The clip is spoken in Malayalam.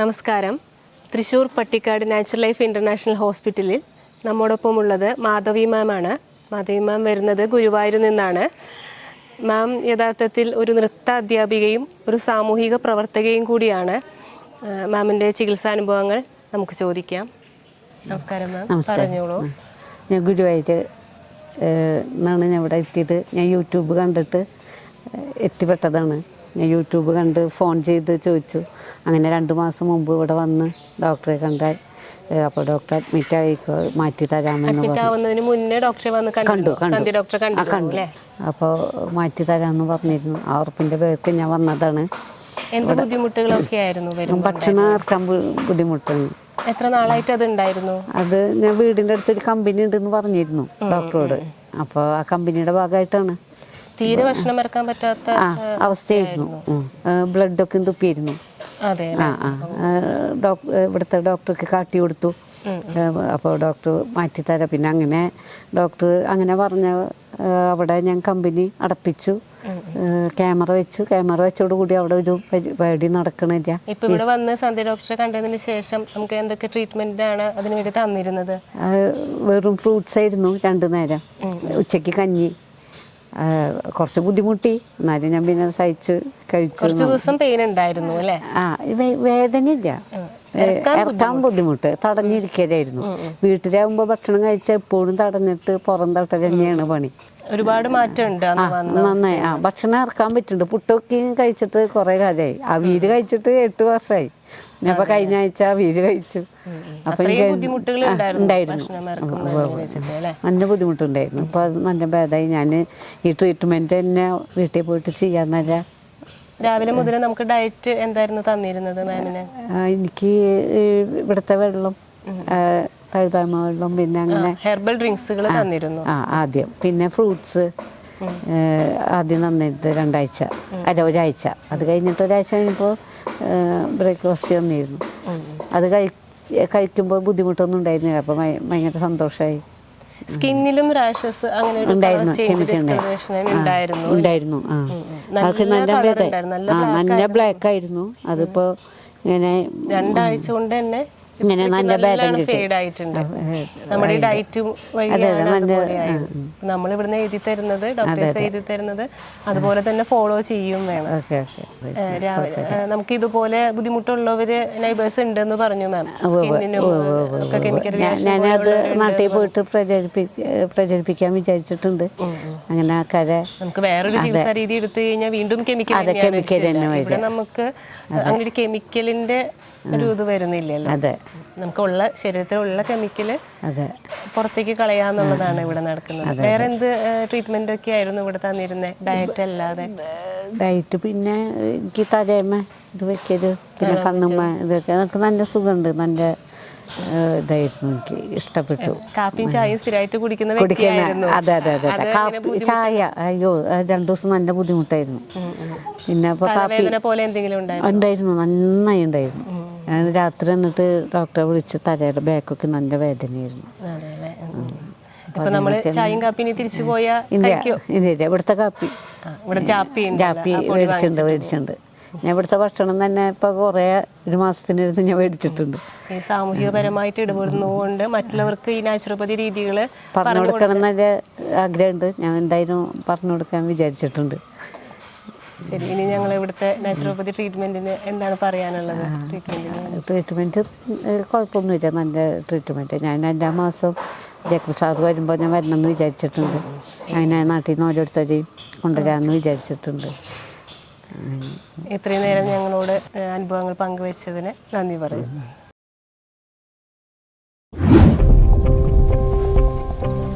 നമസ്കാരം. Thrissur Pattikkad natural life international ഹോസ്പിറ്റലിൽ നമ്മോടൊപ്പം ഉള്ളത് മാധവി മാമാണ് മാധവി മാം വരുന്നത് ഗുരുവായൂരിൽ നിന്നാണ്. മാം യഥാർത്ഥത്തിൽ ഒരു നൃത്ത അധ്യാപികയും ഒരു സാമൂഹിക പ്രവർത്തകയും കൂടിയാണ്. മാമിന്റെ ചികിത്സാനുഭവങ്ങൾ നമുക്ക് ചോദിക്കാം. നമസ്കാരം മാം പറഞ്ഞോളൂ. ഞാൻ ഗുരുവായൂർ എന്നാണ് ഞാൻ ഇവിടെ എത്തിയത്. ഞാൻ യൂട്യൂബ് കണ്ടിട്ട് എത്തിപ്പെട്ടതാണ്. ഞാൻ യൂട്യൂബ് കണ്ട് ഫോൺ ചെയ്ത് ചോദിച്ചു. അങ്ങനെ രണ്ട് മാസം മുമ്പ് ഇവിടെ വന്ന് ഡോക്ടറെ കണ്ടാൽ അപ്പോൾ ഡോക്ടർ അഡ്മിറ്റ് ആയിക്കോ മാറ്റി തരാമെന്ന് പറഞ്ഞു. മുന്നേ ഡോക്ടറെ വന്ന് കണ്ടു കണ്ടു. അപ്പോൾ മാറ്റി തരാമെന്ന് പറഞ്ഞിരുന്നു. ആ ഉറപ്പിന്റെ പേർക്ക് ഞാൻ വന്നതാണ്. ബുദ്ധിമുട്ടുകളൊക്കെ ആയിരുന്നു ഭക്ഷണം ഇറക്കാൻ ബു- ബുദ്ധിമുട്ടാണ് എത്ര നാളായിട്ട് അത് ഉണ്ടായിരുന്നു? അത് ഞാൻ വീടിന്റെ അടുത്തൊരു കമ്പനി ഉണ്ടെന്ന് പറഞ്ഞിരുന്നു ഡോക്ടറോട്. അപ്പോൾ ആ കമ്പനിയുടെ ഭാഗമായിട്ടാണ് തീരെ ഭക്ഷണം ഇറക്കാൻ പറ്റാത്ത അവസ്ഥയായിരുന്നു. ബ്ലഡൊക്കെ തുപ്പിയിരുന്നു. ആ ആ ഡോക്ടർ ഇവിടുത്തെ ഡോക്ടർക്ക് കാട്ടി കൊടുത്തു. അപ്പോൾ ഡോക്ടർ മാറ്റിത്തരാം പിന്നെ അങ്ങനെ ഡോക്ടർ അങ്ങനെ പറഞ്ഞ അവിടെ ഞാൻ കമ്പനി അടപ്പിച്ചു. ക്യാമറ വെച്ചു. ക്യാമറ വെച്ചോടുകൂടി അവിടെ ഒരു പരിപാടി നടക്കണില്ല. ഇപ്പൊ ഇവിടെ വന്ന് സന്ധ്യ ഡോക്ടറെ കണ്ടതിന് ശേഷം നമുക്ക് എന്തൊക്കെ ട്രീറ്റ്മെന്റ് ആണ് അതിന് വേണ്ടി തന്നിരുന്നത്? വെറും ഫ്രൂട്ട്സ് ആയിരുന്നു രണ്ടു നേരം. ഉച്ചയ്ക്ക് കഞ്ഞി. കുറച്ച് ബുദ്ധിമുട്ടി. എന്നാലും ഞാൻ പിന്നെ സഹിച്ച് കഴിച്ചു കുറച്ച് ദിവസം പെയിൻ ഉണ്ടായിരുന്നു അല്ലേ? ആ വേദനയില്ല. ഇറക്കാൻ ബുദ്ധിമുട്ട്. തടഞ്ഞിരിക്കലായിരുന്നു. വീട്ടിലാവുമ്പോ ഭക്ഷണം കഴിച്ച എപ്പോഴും തടഞ്ഞിട്ട് പുറം തട്ട തന്നെയാണ് പണി. ഒരുപാട് മാറ്റം ഉണ്ട് അന്ന് വന്ന് നന്നായി. ആ ഭക്ഷണം ഇറക്കാൻ പറ്റുന്നുണ്ട്. പുട്ടൊക്കെ കഴിച്ചിട്ട് കുറെ കാലമായി. അവീര് കഴിച്ചിട്ട് എട്ട് വർഷമായി. ഞാൻ ഇപ്പൊ കഴിഞ്ഞ ആഴ്ച അവീര് കഴിച്ചു. അപ്പൊ ഉണ്ടായിരുന്നു നല്ല ബുദ്ധിമുട്ടുണ്ടായിരുന്നു. അപ്പൊ അത് നല്ല ഭേദമായി. ഞാൻ ഈ ട്രീറ്റ്മെന്റ് തന്നെ വീട്ടിൽ പോയിട്ട് ചെയ്യാന്നല്ല രാവിലെ മുതൽ നമുക്ക് ഡയറ്റ് എന്തായിരുന്നു തന്നിരുന്നത് മാമിന് എനിക്ക് ഇവിടുത്തെ വെള്ളം ആ, തഴുതാമ വെള്ളം പിന്നെ അങ്ങനെ ഹെർബൽ ഡ്രിങ്ക്സുകൾ തന്നിരുന്നു. ആ ആദ്യം. പിന്നെ ഫ്രൂട്ട്സ് ആദ്യം തന്നിട്ട് രണ്ടാഴ്ച. അല്ല ഒരാഴ്ച. അത് കഴിഞ്ഞിട്ട് ഒരാഴ്ച കഴിഞ്ഞപ്പോൾ ബ്രേക്ക്ഫാസ്റ്റ് തന്നിരുന്നു. അത് കഴിച്ച് കഴിക്കുമ്പോൾ ബുദ്ധിമുട്ടൊന്നും ഉണ്ടായിരുന്നില്ല. അപ്പം ഭയങ്കര സന്തോഷമായി സ്കിന്നിലും റാഷസ് അങ്ങനെ ഉണ്ടായിരുന്നു. ഉണ്ടായിരുന്നു. ആ. ഉണ്ടായിരുന്നു, നല്ല നല്ല ബ്ലാക്ക് ആയിരുന്നു. അതിപ്പോ ഇങ്ങനെ രണ്ടാഴ്ച കൊണ്ട് തന്നെ ഇങ്ങനെ നല്ല ഭേദം നമ്മുടെ ഡയറ്റ് നമ്മൾ ഇവിടുന്ന് എഴുതി തരുന്നത് ഡോക്ടേഴ്സ് എഴുതി തരുന്നത് അതുപോലെ തന്നെ ഫോളോ ചെയ്യും വേണം. രാവിലെ നമുക്ക് ഇതുപോലെ ബുദ്ധിമുട്ടുള്ളവര് നൈബേഴ്സ് ഉണ്ടെന്ന് പറഞ്ഞു മാം. ഞാനത് നാട്ടിൽ പോയിട്ട് പ്രചരിപ്പി പ്രചരിപ്പിക്കാൻ വിചാരിച്ചിട്ടുണ്ട്. അങ്ങനെ ആൾക്കാരെ നമുക്ക് വേറൊരു ചികിത്സാ രീതി എടുത്തു കഴിഞ്ഞാൽ വീണ്ടും കെമിക്കൽ അതെ, തന്നെ നമുക്ക് അങ്ങനെ ഒരു കെമിക്കലിന്റെ ഒരു ഇത് വരുന്നില്ലല്ലോ. അതെ. നമുക്ക് ഉള്ള ശരീരത്തിലുള്ള കെമിക്കൽ അതെ. പുറത്തേക്ക് കളയാന്നുള്ളതാണ് ഇവിടെ നടക്കുന്നത്. വേറെ എന്ത് ട്രീറ്റ്മെന്റ് ഒക്കെ ആയിരുന്നു ഇവിടെ തന്നിരുന്നത് ഡയറ്റ് അല്ലാതെ. ഡയറ്റ് പിന്നെ എനിക്ക് തലേമ ഇത് വെക്കൽ പിന്നെ കണ്ണുമ്മ ഇതൊക്കെ. നല്ല സുഖമുണ്ട് നല്ല ഇതായിരുന്നു എനിക്ക് ഇഷ്ടപ്പെട്ടു. കാപ്പിയും ചായയും സ്ഥിരമായിട്ട് കുടിക്കുന്ന കുടിക്കുന്ന അതെ അതെ അതെ അതെ. കാപ്പി ചായ അയ്യോ രണ്ടു ദിവസം നല്ല ബുദ്ധിമുട്ടായിരുന്നു. പിന്നെ കാപ്പി പോലെ എന്തെങ്കിലും ഉണ്ടായിരുന്നു നന്നായി ഉണ്ടായിരുന്നു. ഞാൻ രാത്രി എന്നിട്ട് ഡോക്ടറെ വിളിച്ച് തലയുടെ ബാക്കൊക്കെ നല്ല വേദനയായിരുന്നു. ഇല്ല ഇല്ല ഇവിടുത്തെ കാപ്പി. ചാപ്പി മേടിച്ചിട്ടുണ്ട് മേടിച്ചിട്ടുണ്ട്. ഞാൻ ഇവിടുത്തെ ഭക്ഷണം തന്നെ ഇപ്പൊ കുറെ ഒരു മാസത്തിനടുത്ത് ഞാൻ മേടിച്ചിട്ടുണ്ട്. സാമൂഹികപരമായിട്ട് ഇടപെടുന്നതുകൊണ്ട് മറ്റുള്ളവർക്ക് ഈ നാച്ചുറോപ്പതി രീതികൾ പറഞ്ഞു കൊടുക്കണം എന്നൊരു ആഗ്രഹമുണ്ട്. ഞാൻ എന്തായാലും പറഞ്ഞു കൊടുക്കാൻ വിചാരിച്ചിട്ടുണ്ട്. ശരി ഇനി ഞങ്ങൾ ഇവിടുത്തെ നാച്ചുറോപ്പതി ട്രീറ്റ്മെന്റിന് എന്താണ് പറയാനുള്ളത്? ട്രീറ്റ്മെന്റിന് ട്രീറ്റ്മെന്റ് കുഴപ്പമൊന്നുമില്ല നല്ല ട്രീറ്റ്മെന്റ് ഞാൻ എല്ലാ മാസവും ജേക്കബ് സാർ വരുമ്പോൾ ഞാൻ വരണമെന്ന് വിചാരിച്ചിട്ടുണ്ട്. അങ്ങനെ നാട്ടിൽ നിന്ന് ഓരോരുത്തരെയും കൊണ്ടുവരാമെന്ന് വിചാരിച്ചിട്ടുണ്ട്. ഇത്രയും നേരം ഞങ്ങളോട് അനുഭവങ്ങൾ പങ്കുവച്ചതിന് നന്ദി പറയുന്നു